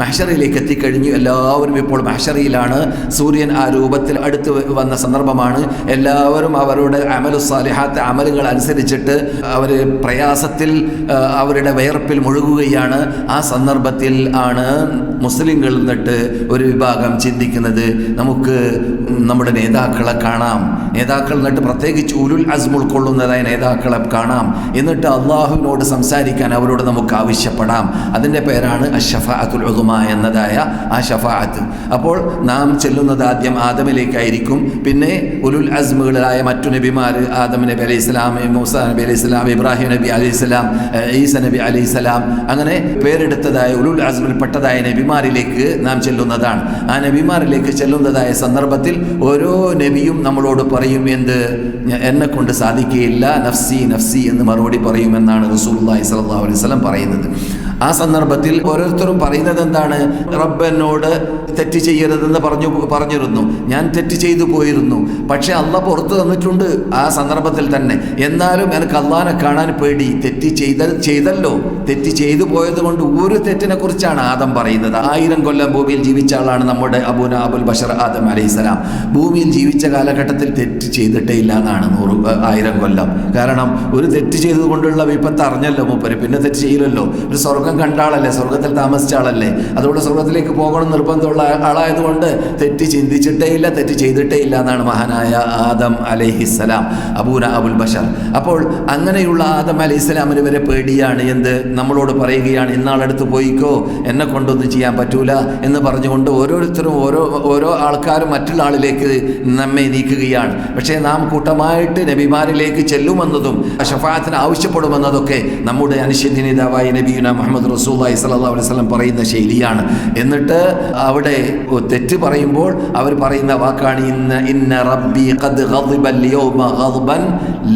മഹഷറിയിലേക്ക് എത്തിക്കഴിഞ്ഞു. എല്ലാവരും ഇപ്പോൾ മഹഷറിയിലാണ്. സൂര്യൻ ആ രൂപത്തിൽ അടുത്ത് വന്ന സന്ദർഭമാണ്. എല്ലാവരും അവരുടെ അമലു സാലിഹാത്ത് അമലുകൾ അനുസരിച്ചിട്ട് അവർ പ്രയാസത്തിൽ അവരുടെ വയർപ്പിൽ മുഴുകുകയാണ്. ആ സന്ദർഭത്തിൽ ആണ് മുസ്ലിങ്ങൾ എന്നിട്ട് ഒരു വിഭാഗം ചിന്തിക്കുന്നത്. നമുക്ക് നമ്മുടെ നേതാക്കളെ കാണാം. നേതാക്കൾ എന്നിട്ട് പ്രത്യേകിച്ച് ഉലുൽ അസ്മ ഉൾക്കൊള്ളുന്നതായ നേതാക്കളെ കാണാം. എന്നിട്ട് അള്ളാഹുവിനോട് സംസാരിക്കാൻ അവരോട് നമുക്ക് ആവശ്യപ്പെടാം. അതിന്റെ പേരാണ് അഷഫാഅത്തുൽ ഉദുമ എന്നതായ ആ ഷഫാഅത്ത്. അപ്പോൾ നാം ചെല്ലുന്നത് ആദ്യം ആദമിലേക്കായിരിക്കും. പിന്നെ ഉലുൽ അസ്മുകളായ മറ്റു നബിമാർ ആദം നബി അലൈഹി സ്വലാം മൂസ നബി അലൈഹി സ്വലാം ഇബ്രാഹിം നബി അലൈഹി സ്വലാം ഈസ നബി അലൈഹി സ്വലാം അങ്ങനെ പേരെടുത്തതായ ഉലുൽ അസ്മിൽപ്പെട്ടതായ നബിമാരിലേക്ക് നാം ചെല്ലുന്നതാണ്. ആ നബിമാരിലേക്ക് ചെല്ലുന്നതായ സന്ദർഭത്തിൽ ഓരോ നബിയും നമ്മളോട് എന്ത്? "ഞ- എന്നെ കൊണ്ട് സാധിക്കുകയില്ല. നഫ്സി നഫ്സി എന്ന് മറുപടി പറയുമെന്നാണ് റസൂലുള്ളാഹി സ്വല്ലല്ലാഹു അലൈഹി വസല്ലം പറയുന്നത്. ആ സന്ദർഭത്തിൽ ഓരോരുത്തരും പറയുന്നത് എന്താണ്? റബ്ബ് എന്നോട് തെറ്റ് ചെയ്യരുതെന്ന് പറഞ്ഞു പറഞ്ഞിരുന്നു. ഞാൻ തെറ്റ് ചെയ്തു പോയിരുന്നു. പക്ഷേ അല്ല പുറത്തു തന്നിട്ടുണ്ട് ആ സന്ദർഭത്തിൽ തന്നെ. എന്നാലും എനിക്ക് അള്ളാനെ കാണാൻ പേടി. തെറ്റ് ചെയ്ത ചെയ്തല്ലോ. തെറ്റ് ചെയ്തു പോയത് കൊണ്ട് ഒരു തെറ്റിനെ കുറിച്ചാണ് ആദം പറയുന്നത്. ആയിരം കൊല്ലം ഭൂമിയിൽ ജീവിച്ച ആളാണ് നമ്മുടെ അബുന അബുൽ ബഷർ ആദം അലൈഹിസ്സലാം ഭൂമിയിൽ ജീവിച്ച കാലഘട്ടത്തിൽ തെറ്റ് ചെയ്തിട്ടേ ഇല്ല എന്നാണ് നൂറ് ആയിരം കൊല്ലം. കാരണം ഒരു തെറ്റ് ചെയ്തത് കൊണ്ടുള്ള വിപത്ത് അറിഞ്ഞല്ലോ മൂപ്പര്. പിന്നെ തെറ്റ് ചെയ്യില്ലല്ലോ. ഒരു സ്വർഗം കണ്ട ആളല്ലേ? സ്വർഗത്തിൽ താമസിച്ച ആളല്ലേ? അതുകൊണ്ട് സ്വർഗത്തിലേക്ക് പോകണം നിർബന്ധമുള്ള ആളായതുകൊണ്ട് തെറ്റ് ചിന്തിച്ചിട്ടേ ഇല്ല തെറ്റ് ചെയ്തിട്ടേ ഇല്ല എന്നാണ് മഹാനായ ആദം അലഹിസ്സലാം അബൂന അബുൽ ബഷർ. അപ്പോൾ അങ്ങനെയുള്ള ആദം അലഹിസ്സലാമിന് വരെ പേടിയാണ്. എന്ത്? നമ്മളോട് പറയുകയാണ് ഇന്നാളടുത്ത് പോയിക്കോ എന്നെ കൊണ്ടൊന്നും ചെയ്യാൻ പറ്റൂല എന്ന് പറഞ്ഞുകൊണ്ട് ഓരോരുത്തരും ഓരോ ഓരോ ആൾക്കാരും മറ്റുള്ള ആളിലേക്ക് നമ്മെ നീക്കുകയാണ്. പക്ഷേ നാം കൂട്ടമായിട്ട് നബിമാരിലേക്ക് ചെല്ലുമെന്നതും ഷഫാത്തിന് ആവശ്യപ്പെടുമെന്നതൊക്കെ നമ്മുടെ അനുശിദ്ധനിതാവായ നബീന മുഹമ്മദ് മുഹമ്മദ് റസൂല്ലായി അലൈഹി വസ്ലം പറയുന്ന ശൈലിയാണ്. എന്നിട്ട് അവിടെ തെറ്റ് പറയുമ്പോൾ അവർ പറയുന്ന വാക്കാണ് ഇന്ന ഇന്ന റബ്ബി ഖദ് ഖദ്ബ ലിയൗമ ഖദ്ബൻ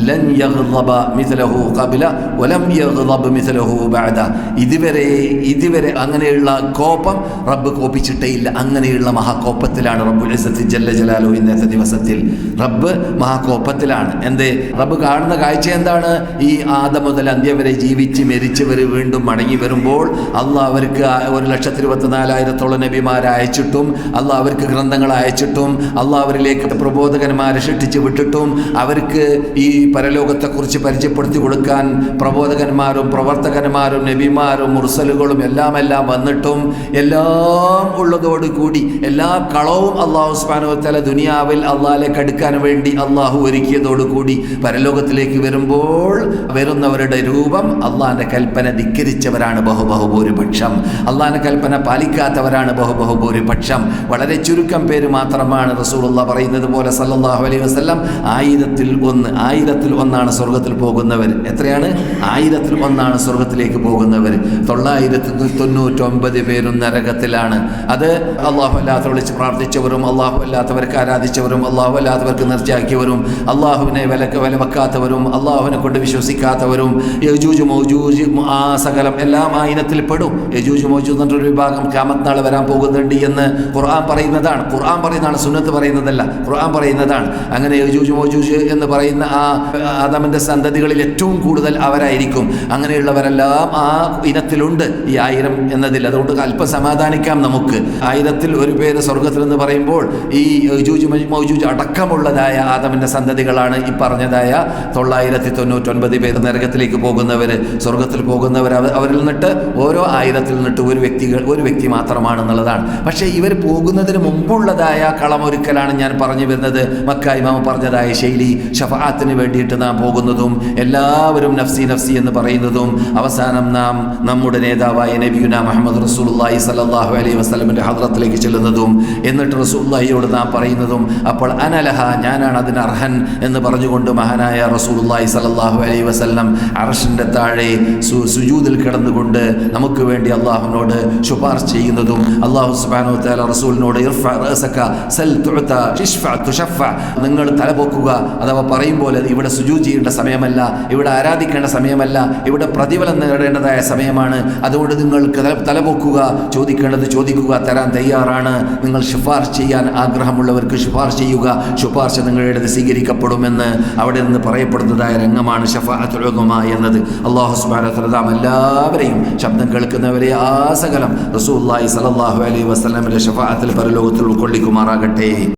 ലൻ യഗ്ദബ മിസ്ലഹു ഖബല വലം യഗ്ദബ മിസ്ലഹു ബഅദ. ഇതുവരെ ഇതുവരെ അങ്ങനെയുള്ള കോപം റബ്ബ് കോപിച്ചിട്ടേ ഇല്ല. അങ്ങനെയുള്ള മഹാകോപ്പത്തിലാണ് റബ്ബുൽ ഇസ്സത്ത് ജല്ല ജലാലു ഇന്നത്തെ ദിവസത്തിൽ റബ്ബ് മഹാകോപ്പത്തിലാണ് എന്തേ? റബ്ബ് കാണുന്ന കാഴ്ച എന്താണ്? ഈ ആദം മുതൽ അന്ത്യം വരെ ജീവിച്ച് മരിച്ചവർ വീണ്ടും മടങ്ങി വരും. വരുമ്പോൾ അള്ളാഹ് അവർക്ക് ഒരു ലക്ഷത്തി ഇരുപത്തിനാലായിരത്തോളം നബിമാരെ അയച്ചിട്ടും അള്ളാഹ് അവർക്ക് ഗ്രന്ഥങ്ങൾ അയച്ചിട്ടും അള്ളാഹ് അവരിലേക്ക് പ്രബോധകന്മാരെ സൃഷ്ടിച്ച് വിട്ടിട്ടും അവർക്ക് ഈ പരലോകത്തെക്കുറിച്ച് പരിചയപ്പെടുത്തി കൊടുക്കാൻ പ്രബോധകന്മാരും പ്രവർത്തകന്മാരും നബിമാരും മുർസലുകളും എല്ലാം എല്ലാം വന്നിട്ടും എല്ലാം ഉള്ളതോടുകൂടി എല്ലാ കളവും അള്ളാഹു സ്പാനുവത്തല ദുനിയാവിൽ അള്ളാഹിലേക്ക് അടുക്കാൻ വേണ്ടി അള്ളാഹു ഒരുക്കിയതോടുകൂടി പരലോകത്തിലേക്ക് വരുമ്പോൾ വരുന്നവരുടെ രൂപം അള്ളാഹിന്റെ കൽപ്പന ധിക്കരിച്ചവരാണ്. ബഹുബഹുഭൂരിപക്ഷം. അള്ളാഹിന്റെ കൽപ്പന പാലിക്കാത്തവരാണ് ബഹുബഹുഭൂരിപക്ഷം. വളരെ ചുരുക്കം പേര് മാത്രമാണ് റസൂലുള്ള പറയുന്നത് പോലെ സല്ലാഹു അലൈഹി വസ്ലം ആയിരത്തിൽ ഒന്ന് ആയിരത്തിൽ ഒന്നാണ് സ്വർഗത്തിൽ പോകുന്നവർ. എത്രയാണ്? ആയിരത്തിൽ ഒന്നാണ് സ്വർഗത്തിലേക്ക് പോകുന്നവർ. തൊള്ളായിരത്തി തൊണ്ണൂറ്റൊമ്പത് പേരും നരകത്തിലാണ്. അത് അള്ളാഹു അല്ലാത്ത വിളിച്ച് പ്രാർത്ഥിച്ചവരും അള്ളാഹു അല്ലാത്തവർക്ക് ആരാധിച്ചവരും അള്ളാഹു അല്ലാത്തവർക്ക് നിർച്ചയാക്കിയവരും അള്ളാഹുവിനെ വില വെക്കാത്തവരും അള്ളാഹുവിനെ കൊണ്ട് വിശ്വസിക്കാത്തവരും യജൂജ് മൗജൂജ് ആ സകലം എല്ലാം ആ ഇനത്തിൽ പെടും. യജൂജ് മോജൂദ് എന്നൊരു വിഭാഗം ക്യാമത്ത് നാൾ വരാൻ പോകുന്നുണ്ട് എന്ന് ഖുർആൻ പറയുന്നതാണ്. ഖുർആൻ പറയുന്നതാണ് സുന്നത്ത് പറയുന്നതല്ല. ഖുർആൻ പറയുന്നതാണ്. അങ്ങനെ യജൂജ് മോജൂജ് എന്ന് പറയുന്ന ആ ആദമിന്റെ സന്തതികളിൽ ഏറ്റവും കൂടുതൽ അവരായിരിക്കും. അങ്ങനെയുള്ളവരെല്ലാം ആ ഇനത്തിലുണ്ട് ഈ ആയിരം എന്നതിൽ. അതുകൊണ്ട് അല്പം സമാധാനിക്കാം നമുക്ക്. ആയിരത്തിൽ ഒരു പേര് സ്വർഗത്തിൽ എന്ന് പറയുമ്പോൾ ഈ യജൂജ് മൗജൂജ് അടക്കമുള്ളതായ ആദമിന്റെ സന്തതികളാണ് ഈ പറഞ്ഞതായ തൊള്ളായിരത്തി തൊണ്ണൂറ്റൊൻപത് പേര് നരകത്തിലേക്ക് പോകുന്നവർ സ്വർഗത്തിൽ പോകുന്നവർ അവരിൽ അവരിൽ നിന്നിട്ട് ഓരോ ആയുധത്തിൽ നിന്നിട്ട് ഒരു വ്യക്തികൾ ഒരു വ്യക്തി മാത്രമാണെന്നുള്ളതാണ്. പക്ഷേ ഇവർ പോകുന്നതിന് മുമ്പുള്ളതായ കളമൊരുക്കലാണ് ഞാൻ പറഞ്ഞു വരുന്നത്. മക്ക പറഞ്ഞതായ ശൈലി ഷഫാത്തിന് വേണ്ടിയിട്ട് നാം പോകുന്നതും എല്ലാവരും നഫ്സി നഫ്സി എന്ന് പറയുന്നതും അവസാനം നാം നമ്മുടെ നേതാവായ നബിയുന മുഹമ്മദ് റസൂലുള്ളാഹി സലാഹു അലൈഹി വസ്ലമിന്റെ ഹദ്രത്തിലേക്ക് ചെല്ലുന്നതും എന്നിട്ട് റസൂലുള്ളാഹിയോട് നാം പറയുന്നതും അപ്പോൾ അനലഹ ഞാനാണ് അതിന് അർഹൻ എന്ന് പറഞ്ഞുകൊണ്ട് മഹാനായ റസൂലുള്ളാഹി സലാഹു അലൈഹി വസ്ലം അർഷിന്റെ താഴെ സു- സുജൂദിൽ കിടന്നുകൊണ്ട് നമുക്ക് വേണ്ടി അള്ളാഹുവിനോട് ശുപാർശ ചെയ്യുന്നതും അള്ളാഹു സുബ്ഹാനഹു തല റസൂലിനോട് നിങ്ങൾ തലപൊക്കുക അഥവാ പറയും പോലെ ഇവിടെ സുജൂ ചെയ്യേണ്ട സമയമല്ല ഇവിടെ ആരാധിക്കേണ്ട സമയമല്ല ഇവിടെ പ്രതിഫലം നേടേണ്ടതായ സമയമാണ്. അതുകൊണ്ട് നിങ്ങൾക്ക് തല- തലപൊക്കുക ചോദിക്കേണ്ടത് ചോദിക്കുക തരാൻ തയ്യാറാണ്. നിങ്ങൾ ശുപാർശ ചെയ്യാൻ ആഗ്രഹമുള്ളവർക്ക് ശുപാർശ ചെയ്യുക. ശുപാർശ നിങ്ങളുടെ സ്വീകരിക്കപ്പെടുമെന്ന് അവിടെ നിന്ന് പറയപ്പെടുന്നതായ രംഗമാണ് ഉദുമ എന്നത്. അള്ളാഹു സുബ്ഹാനഹു വ തആല നാം എല്ലാവരെയും എല്ലാവരെയും ശബ്ദം കേൾക്കുന്നവരെ ആ സകലം റസൂല്ലായി സലല്ലാഹു അലൈ വസ്ലമിന്റെ ഷഫാത്തിൽ പരലോകത്തിൽ ഉൾക്കൊള്ളിക്കുമാറാകട്ടെ.